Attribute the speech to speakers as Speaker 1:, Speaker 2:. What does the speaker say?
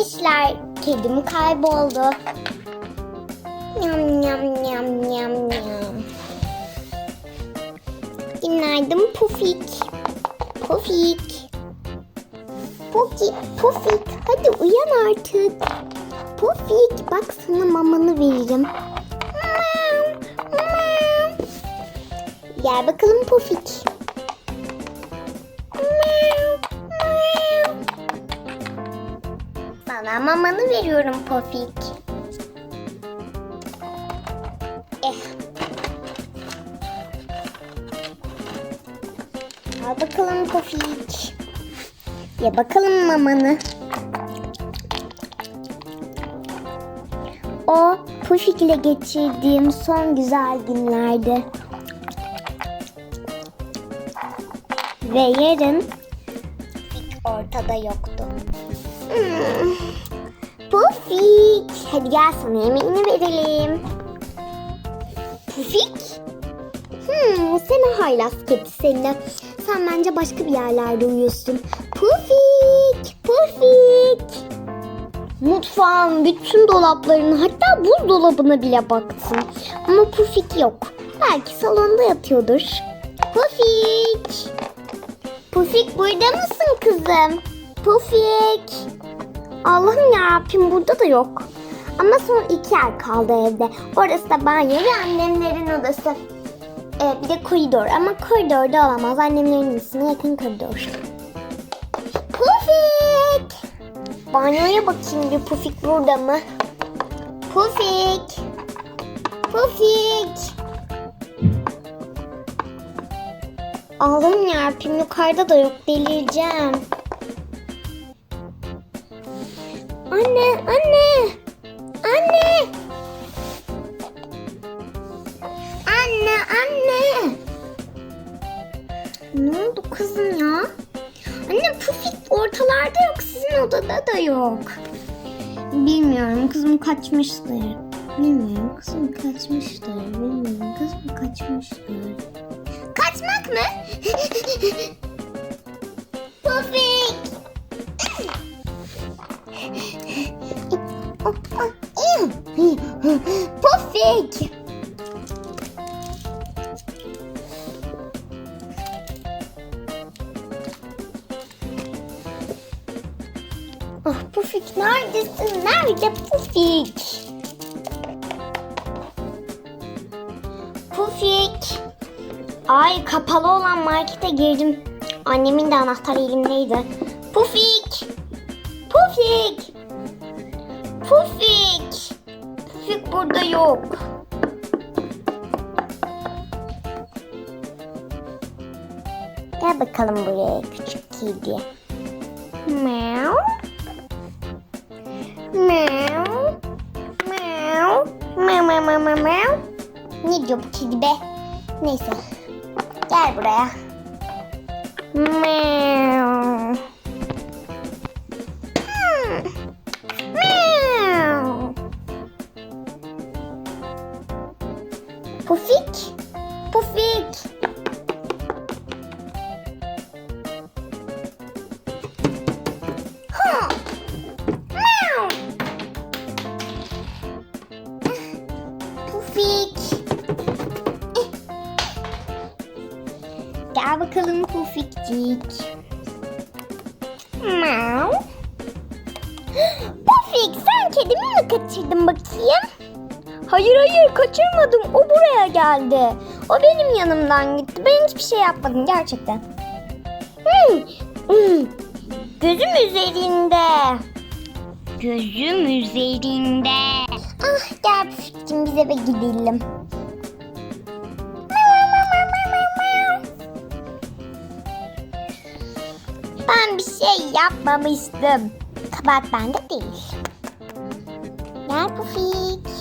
Speaker 1: işler. Kedim kayboldu. Nyam nyam nyam nyam nyam. Günaydın Pufik. Pufik. Pufik, Pufik. Hadi uyan artık. Pufik, bak sana mamanı veririm. Miau, miau. Gel bakalım Pufik. Sana mamanı veriyorum Pufik. Eh. Al bakalım Pufik. Ye bakalım mamanı. O Pufik ile geçirdiğim son güzel günlerdi. Ve yarın ortada yoktu. Pufik, hadi gel sana yemeğini verelim. Pufik? Hmm, sen haylaz kedi seni. Sen bence başka bir yerlerde uyuyorsun. Pufik, Pufik. Mutfağın bütün dolaplarına hatta buzdolabına bile baktım. Ama Pufik yok. Belki salonda yatıyordur. Pufik. Pufik burada mısın kızım? Pufik. Allah'ım yarabbim burada da yok. Ama son iki yer kaldı evde. Orası da banyo ve annemlerin odası. Ee, bir de koridor ama koridorda olamaz. Annemlerin odasına yakın koridor. Pufik! Banyoya bakayım bir Pufik burada mı? Pufik! Pufik! Allah'ım yarabbim yukarıda da yok delireceğim. Anne, anne! Anne! Anne, anne! Ne oldu kızım ya? Anne Pufik ortalarda yok, sizin odada da yok. Bilmiyorum, kızım kaçmıştır. Bilmiyorum, kızım kaçmıştır. Bilmiyorum, kızım kaçmıştır. Kaçmak mı? Pufik! Pufik! Ah Pufik neredesin? Nerede? Pufik. Ay kapalı olan markete girdim. Annemin de anahtarı elimdeydi. Pufik. Pufik. Pufik. Pufik burada yok. Gel bakalım buraya küçük kedi. Meow. Meow. Meow. Meow meow meow meow. Ne diyor bu kedi be? Neyse. Gel buraya. Meow. Hmm. Meow. Pufik. Pufik. Pufik. Bakalım Pufikcik. Meow. Pufik sen kedimi mi kaçırdın bakayım? Hayır hayır kaçırmadım. O buraya geldi. O benim yanımdan gitti. Ben hiçbir şey yapmadım gerçekten. Hmm, hmm. Gözüm üzerinde. Gözüm üzerinde. Ah gel Pufik'cim biz eve gidelim. Şey yapmamıştım. Kabahat bende değil. Gel Pufik.